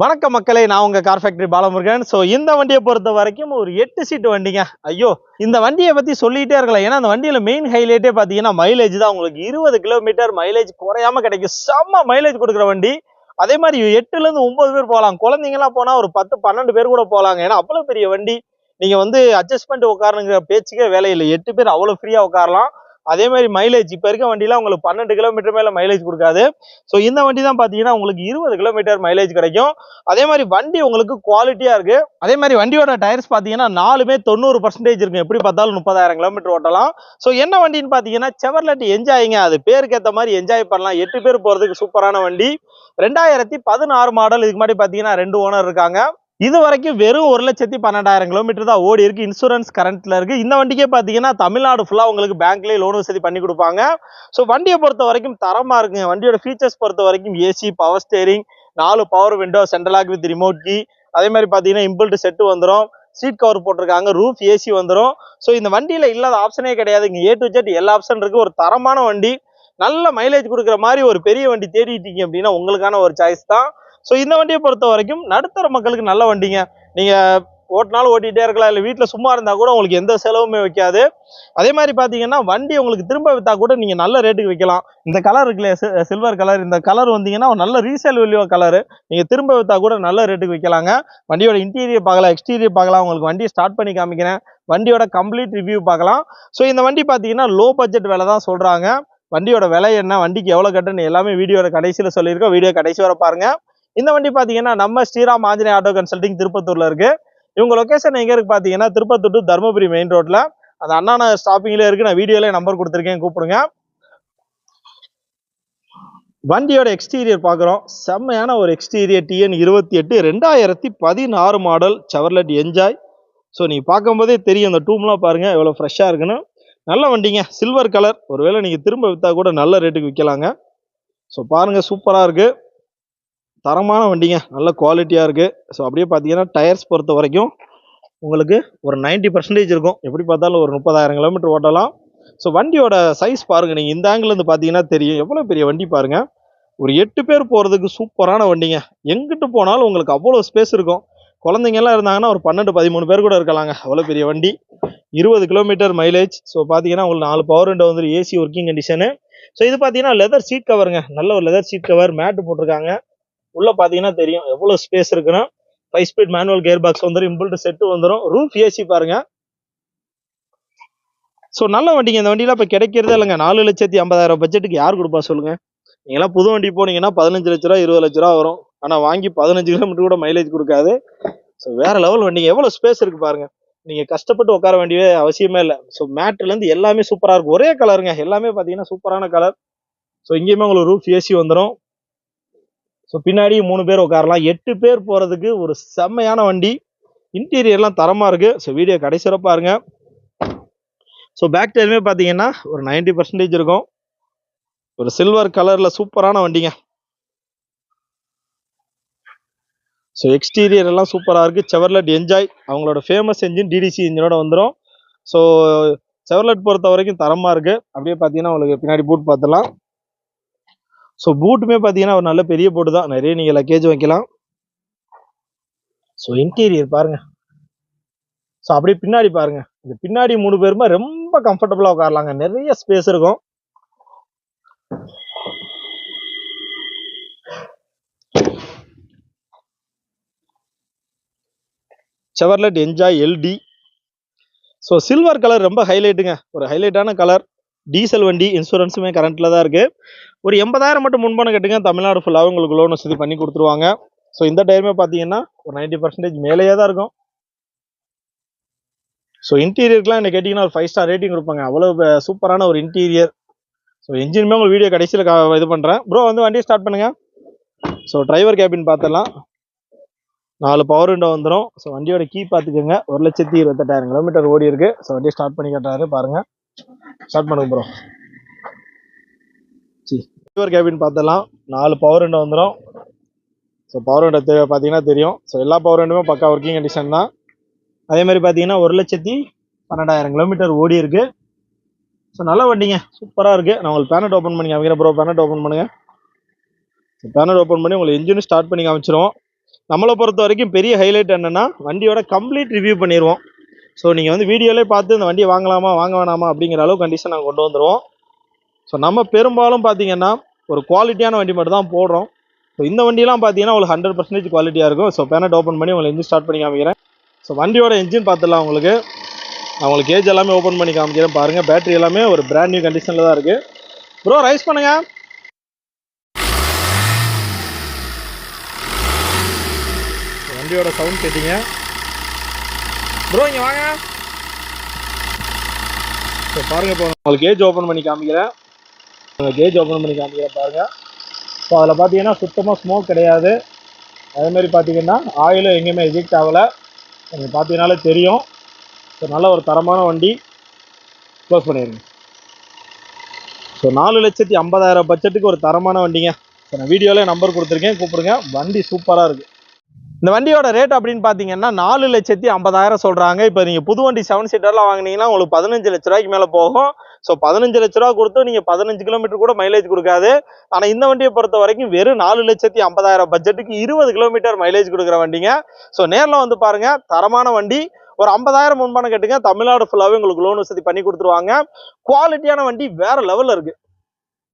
வணக்கம் மக்களே நான் உங்கள் கார் ஃபேக்டரி பாலமுருகன். ஸோ இந்த வண்டியை பொறுத்த வரைக்கும் ஒரு எட்டு சீட்டு வண்டிங்க. ஐயோ இந்த வண்டியை பற்றி சொல்லிகிட்டே இருக்கலாம். ஏன்னா அந்த வண்டியில் மெயின் ஹைலைட்டே பார்த்தீங்கன்னா மைலேஜ் தான். உங்களுக்கு இருபது கிலோமீட்டர் மைலேஜ் குறையாம கிடைக்கும். செம்ம மைலேஜ் கொடுக்குற வண்டி. அதே மாதிரி எட்டுலேருந்து ஒம்பது பேர் போகலாம். குழந்தைங்கலாம் போனால் ஒரு பத்து பன்னெண்டு பேர் கூட போகலாங்க. ஏன்னா அவ்வளோ பெரிய வண்டி. நீங்கள் வந்து அட்ஜஸ்ட் பண்ணிட்டு உட்காருங்கிற பேச்சுக்கே வேலையில்லை எட்டு பேர் அவ்வளோ ஃப்ரீயாக உட்காரலாம். அதே மாதிரி மைலேஜ் இப்போ இருக்க வண்டியில் உங்களுக்கு பன்னெண்டு கிலோமீட்டர் மேலே மைலேஜ் கொடுக்காது. ஸோ இந்த வண்டி தான் பார்த்தீங்கன்னா உங்களுக்கு இருபது கிலோமீட்டர் மைலேஜ் கிடைக்கும். அதே மாதிரி வண்டி உங்களுக்கு குவாலிட்டியாக இருக்குது அதே மாதிரி வண்டியோட டயர்ஸ் பார்த்தீங்கன்னா நாலுமே தொண்ணூறு பர்சன்டேஜ் இருக்கும். எப்படி பார்த்தாலும் முப்பதாயிரம் கிலோமீட்டர் ஓட்டலாம். ஸோ என்ன வண்டின்னு பார்த்தீங்கன்னா செவர்லெட் என்ஜாய்ங்க அது பேருக்கு ஏற்ற மாதிரி என்ஜாய் பண்ணலாம். எட்டு பேர் போகிறதுக்கு சூப்பரான வண்டி. ரெண்டாயிரத்தி பதினாறு மாடல் இதுக்கு முன்னாடி பார்த்தீங்கன்னா ரெண்டு ஓனர் இருக்காங்க. இது வரைக்கும் வெறும் ஒரு லட்சத்தி பன்னெண்டாயிரம் கிலோமீட்டர் தான் ஓடி இருக்கு. இன்சூரன்ஸ் கரண்ட்ல இருக்கு. இந்த வண்டிக்கே பார்த்தீங்கன்னா தமிழ்நாடு ஃபுல்லாக உங்களுக்கு பேங்க்லேயே லோன் வசதி பண்ணி கொடுப்பாங்க. ஸோ வண்டியை பொறுத்த வரைக்கும் தரமா இருக்குங்க. வண்டியோட ஃபீச்சர்ஸ் பொறுத்த வரைக்கும் ஏசி பவர் ஸ்டேரிங் நாலு power window central lock with remote key அதே மாதிரி பார்த்தீங்கன்னா இம்பிள்ட் செட்டு வந்துடும் சீட் கவர் போட்டிருக்காங்க. ரூஃப் ஏசி வந்துடும் ஸோ இந்த வண்டியில் இல்லாத ஆப்ஷனே கிடையாது இங்கே ஏ டு ஜெட் எல்லா ஆப்ஷன் இருக்கு. ஒரு தரமான வண்டி. நல்ல மைலேஜ் கொடுக்குற மாதிரி ஒரு பெரிய வண்டி தேடிட்டீங்க அப்படின்னா உங்களுக்கான ஒரு சாய்ஸ் தான். ஸோ இந்த வண்டியை பொறுத்த வரைக்கும் நடுத்தர மக்களுக்கு நல்ல வண்டிங்க. நீங்கள் ஓட்டினாலும் ஓட்டிகிட்டே இருக்கலாம் இல்லை வீட்டில் சும்மா இருந்தால் கூட உங்களுக்கு எந்த செலவுமே வைக்காது. அதே மாதிரி பார்த்தீங்கன்னா வண்டி உங்களுக்கு திரும்ப விற்றா கூட நீங்கள் நல்ல ரேட்டுக்கு விற்கலாம் இந்த கலர் இருக்குல்ல சில்வர் கலர் இந்த கலர் வந்தீங்கன்னா நல்ல ரீசேல் வேல்யூ கலரு நீங்கள் திரும்ப விற்றா கூட நல்ல ரேட்டுக்கு விற்கலாங்க வண்டியோட இன்டீரியர் பார்க்கலாம் எக்ஸ்டீரியர் பார்க்கலாம். உங்களுக்கு வண்டியை ஸ்டார்ட் பண்ணி காமிக்கிறேன். வண்டியோட கம்ப்ளீட் ரிவ்யூ பார்க்கலாம். ஸோ இந்த வண்டி பார்த்தீங்கன்னா லோ பட்ஜெட் விலை தான் சொல்கிறாங்க வண்டியோட விலை என்ன வண்டிக்கு எவ்வளோ கட்டுன்னு எல்லாமே வீடியோட கடைசியில் சொல்லியிருக்கோம். வீடியோ கடைசி வரை பாருங்கள் இந்த வண்டி பார்த்தீங்கன்னா நம்ம ஸ்ரீராம் ஆஞ்சநேய ஆட்டோ கன்சல்டிங் திருப்பத்தூர்ல இருக்கு. இவங்க லொக்கேஷன் எங்க இருக்கு பார்த்தீங்கன்னா திருப்பத்தூர் டு தருமபுரி மெயின் ரோட்ல அந்த அண்ணா ஸ்டாப்பிங்லேயே ஸ்டாப்பிங்ல இருக்கு. நான் வீடியோலேயே நம்பர் கொடுத்துருக்கேன். கூப்பிடுங்க. வண்டியோட எக்ஸ்டீரியர் பார்க்குறோம் செம்மையான ஒரு எக்ஸ்டீரியர் டிஎன் இருபத்தி எட்டு ரெண்டாயிரத்தி பதினாறு மாடல் செவர்லெட் என்ஜாய் ஸோ நீங்கள் பார்க்கும்போதே தெரியும். அந்த டூம்லாம் பாருங்கள் எவ்வளோ ஃப்ரெஷ்ஷாக இருக்குன்னு. நல்ல வண்டிங்க. சில்வர் கலர் ஒருவேளை நீங்கள் திரும்ப விற்றா கூட நல்ல ரேட்டுக்கு விற்கலாங்க ஸோ பாருங்கள் சூப்பராக இருக்குது தரமான வண்டிங்க. நல்ல குவாலிட்டியாக இருக்குது ஸோ அப்படியே பார்த்தீங்கன்னா டயர்ஸ் பொறுத்த வரைக்கும் உங்களுக்கு ஒரு 90% பர்சன்டேஜ் இருக்கும். எப்படி பார்த்தாலும் ஒரு முப்பதாயிரம் கிலோமீட்டர் ஓட்டலாம். ஸோ வண்டியோட சைஸ் பாருங்கள் நீங்கள் இந்த ஆங்கிலேருந்து பார்த்தீங்கன்னா தெரியும். எவ்வளோ பெரிய வண்டி பாருங்கள் ஒரு எட்டு பேர் போகிறதுக்கு சூப்பரான வண்டிங்க. எங்கிட்டு போனாலும் உங்களுக்கு அவ்வளோ ஸ்பேஸ் இருக்கும். குழந்தைங்க எல்லாம் இருந்தாங்கன்னா ஒரு பன்னெண்டு பதிமூணு பேர் கூட இருக்கலாங்க. அவ்வளோ பெரிய வண்டி. இருபது கிலோமீட்டர் மைலேஜ் ஸோ பார்த்தீங்கன்னா உங்களுக்கு நாலு பவர் விண்டோ வந்து ஏசி ஒர்க்கிங் கண்டிஷனு ஸோ இது பார்த்தீங்கன்னா லெதர் சீட் கவருங்க நல்ல ஒரு லெதர் சீட் கவர் மேட்டு போட்டிருக்காங்க. உள்ள பாத்தீங்கன்னா தெரியும். எவ்வளவு ஸ்பேஸ் இருக்குன்னா five speed manual gear box வந்துடும் இம்பிள்ட் செட்டு வந்துடும் ரூஃப் ஏசி பாருங்க. ஸோ நல்ல வண்டிங்க. இந்த வண்டியெலாம் இப்போ கிடைக்கிறதே இல்லைங்க. நாலு லட்சத்தி ஐம்பதாயிரம் பட்ஜெட்டுக்கு யார் கொடுப்பா சொல்லுங்க. நீங்களாம் புது வண்டி போனீங்கன்னா பதினஞ்சு லட்ச ரூபா இருபது லட்ச ரூபா வரும். ஆனால் வாங்கி பதினஞ்சு கிலோமீட்டர் கூட மைலேஜ் கொடுக்காது. ஸோ வேற லெவல் வண்டிங்க. எவ்வளோ ஸ்பேஸ் இருக்கு பாருங்க. நீங்கள் கஷ்டப்பட்டு உட்கார வேண்டியவே அவசியமே இல்லை. ஸோ மேட்ருலேருந்து எல்லாமே சூப்பராக இருக்கும். ஒரே கலருங்க எல்லாமே பார்த்தீங்கன்னா சூப்பரான கலர் ஸோ இங்கேயுமே உங்களுக்கு ரூஃப் ஏசி வந்துடும் ஸோ பின்னாடி மூணு பேர் உட்காரலாம். எட்டு பேர் போகிறதுக்கு ஒரு செம்மையான வண்டி. இன்டீரியர்லாம் தரமாக இருக்குது ஸோ வீடியோ கடைசியாக பாருங்க. ஸோ பேக் டைமே பார்த்தீங்கன்னா ஒரு 90% பர்சன்டேஜ் இருக்கும். ஒரு சில்வர் கலரில் சூப்பரான வண்டிங்க. ஸோ எக்ஸ்டீரியர் எல்லாம் சூப்பராக இருக்குது செவர்லெட் என்ஜாய் அவங்களோட ஃபேமஸ் என்ஜின் டிடிசி இன்ஜினோட வந்துடும் ஸோ செவர்லெட் பொறுத்த வரைக்கும் தரமாக இருக்குது அப்படியே பார்த்தீங்கன்னா உங்களுக்கு பின்னாடி பூட் பார்த்துலாம் ஸோ பூட்டுமே பார்த்தீங்கன்னா ஒரு நல்ல பெரிய போட்டு தான். நிறைய நீங்கள் லக்கேஜ் வைக்கலாம் ஸோ இன்டீரியர் பாருங்க. ஸோ அப்படியே பின்னாடி பாருங்க. இந்த பின்னாடி மூணு பேருமே ரொம்ப கம்ஃபர்டபுளாக உட்காரலாங்க. நிறைய ஸ்பேஸ் இருக்கும். Chevrolet Enjoy LT so silver colour ரொம்ப ஹைலைட்டுங்க ஒரு ஹைலைட்டான கலர் டீசல் வண்டி இன்சூரன்ஸுமே கரண்ட்டில் தான் இருக்குது ஒரு எண்பதாயிரம் மட்டும் முன்பணம் கட்டுங்க. தமிழ்நாடு ஃபுல்லாக உங்களுக்கு லோன் வசதி பண்ணி கொடுத்துருவாங்க. ஸோ இந்த டைமே பார்த்தீங்கன்னா ஒரு 90% பர்சன்டேஜ் மேலேயே தான் இருக்கும். ஸோ இன்டீரியருக்குலாம் என்ன கேட்டிங்கன்னா ஒரு ஃபைவ் ஸ்டார் ரேட்டிங் கொடுப்பாங்க. அவ்வளோ சூப்பரான ஒரு இன்டீரியர் ஸோ இன்ஜினுமே உங்களுக்கு வீடியோ கடைசியில் இது பண்ணுறேன் ப்ரோ வந்து வண்டியை ஸ்டார்ட் பண்ணுங்கள் ஸோ டிரைவர் கேபின் பார்த்துடலாம் நாலு பவர் விண்டோ வந்துடும் ஸோ வண்டியோட கீ பார்த்துக்கோங்க ஒரு லட்சத்தி இருபத்தெட்டாயிரம் கிலோமீட்டர் ஓடி இருக்குது ஸோ வண்டியை ஸ்டார்ட் பண்ணி கட்டுறாரு. பாருங்கள் ஸ்டார்ட் பண்ணுங்க ப்ரோ சி. டிரைவர் கேபின் பார்த்துடலாம். நாலு பவர் விண்டோ வந்துடும் ஸோ பவர் விண்டோ பார்த்தீங்கன்னா தெரியும். ஸோ எல்லா பவர் விண்டோமே பக்கா ஒர்க்கிங் கண்டிஷன் தான். அதே மாதிரி பார்த்தீங்கன்னா ஒரு லட்சத்தி பன்னெண்டாயிரம் கிலோமீட்டர் ஓடி இருக்கு. ஸோ நல்ல வண்டிங்க. சூப்பராக இருக்குது நான் உங்களுக்கு பேனட் ஓப்பன் பண்ணி காமிக்கிறேன் ப்ரோ பேனட் ஓப்பன் பண்ணுங்கள் ஸோ பேனட் ஓப்பன் பண்ணி உங்களுக்கு இன்ஜின் ஸ்டார்ட் பண்ணி காமிச்சிரும் நம்மளை பொறுத்த வரைக்கும் பெரிய ஹைலைட் என்னென்னா வண்டியோட கம்ப்ளீட் ரிவ்யூ பண்ணிடுவோம் ஸோ நீங்கள் வந்து வீடியோலே பார்த்து இந்த வண்டியை வாங்கலாமா வாங்க வேணாமா அப்படிங்கிற அளவு கண்டிஷன் நாங்கள் கொண்டு வந்துடுவோம் ஸோ நம்ம பெரும்பாலும் பார்த்தீங்கன்னா ஒரு குவாலிட்டியான வண்டி மட்டும் தான் போடுறோம். ஸோ இந்த வண்டியெல்லாம் பார்த்தீங்கன்னா உங்களுக்கு ஹண்ட்ரட் பர்சன்டேஜ் குவாலிட்டியாக இருக்கும். ஸோ பேனட் ஓப்பன் பண்ணி உங்களை இன்ஜின் ஸ்டார்ட் பண்ணி காமிக்கிறேன். ஸோ வண்டியோட இன்ஜின் பார்த்துடலாம் உங்களுக்கு. நான் உங்களுக்கு ஏஜ் எல்லாமே ஓப்பன் பண்ணி காமிக்கிறேன். பாருங்கள் பேட்டரி எல்லாமே ஒரு பிராண்ட் நியூ கண்டிஷனில் தான் இருக்குது ப்ரோ ரைஸ் பண்ணுங்கள் வண்டியோட சவுண்ட் கேட்டீங்க. ப்ரோ இங்கே வாங்க இப்போ பாருங்க இப்போ உங்களுக்கு கேஜ் ஓப்பன் பண்ணி காமிக்கிறேன். கேஜ் ஓப்பன் பண்ணி காமிக்கிறேன் பாருங்க. ஸோ அதில் பார்த்தீங்கன்னா சுத்தமாக ஸ்மோக் கிடையாது. அதேமாரி பார்த்தீங்கன்னா ஆயிலும் எங்கேயுமே எஜெக்ட் ஆகலை. நீங்கள் பார்த்தீங்கனாலே தெரியும். ஸோ நல்ல ஒரு தரமான வண்டி. க்ளோஸ் பண்ணிடுங்க. ஸோ நாலு லட்சத்தி ஐம்பதாயிரம் பட்ஜெட்டுக்கு ஒரு தரமான வண்டிங்க. ஸோ நான் வீடியோவில் நம்பர் கொடுத்துருக்கேன். கூப்பிடுங்க. வண்டி சூப்பராக இருக்குது இந்த வண்டியோட ரேட் அப்படின்னு பார்த்தீங்கன்னா நாலு லட்சத்தி ஐம்பதாயிரம் சொல்கிறாங்க இப்போ நீங்கள் புது வண்டி செவன் சீட்டர்லாம் வாங்குனீங்கன்னா உங்களுக்கு பதினஞ்சு லட்ச ரூபாய்க்கு மேலே போகும். ஸோ பதினஞ்சு லட்ச ரூபா கொடுத்து நீங்கள் பதினஞ்சு கிலோமீட்டர் கூட மைலேஜ் கொடுக்காது. ஆனால் இந்த வண்டியை பொறுத்த வரைக்கும் வெறும் நாலு லட்சத்தி ஐம்பதாயிரம் பட்ஜெட்டுக்கு இருபது கிலோமீட்டர் மைலேஜ் கொடுக்குற வண்டிங்க. ஸோ நேரில் வந்து பாருங்கள் தரமான வண்டி. ஒரு ஐம்பதாயிரம் முன்பான கேட்டுங்க. தமிழ்நாடு ஃபுல்லாகவே உங்களுக்கு லோன் வசதி பண்ணி கொடுத்துருவாங்க. குவாலிட்டியான வண்டி வேறு லெவலில் இருக்குது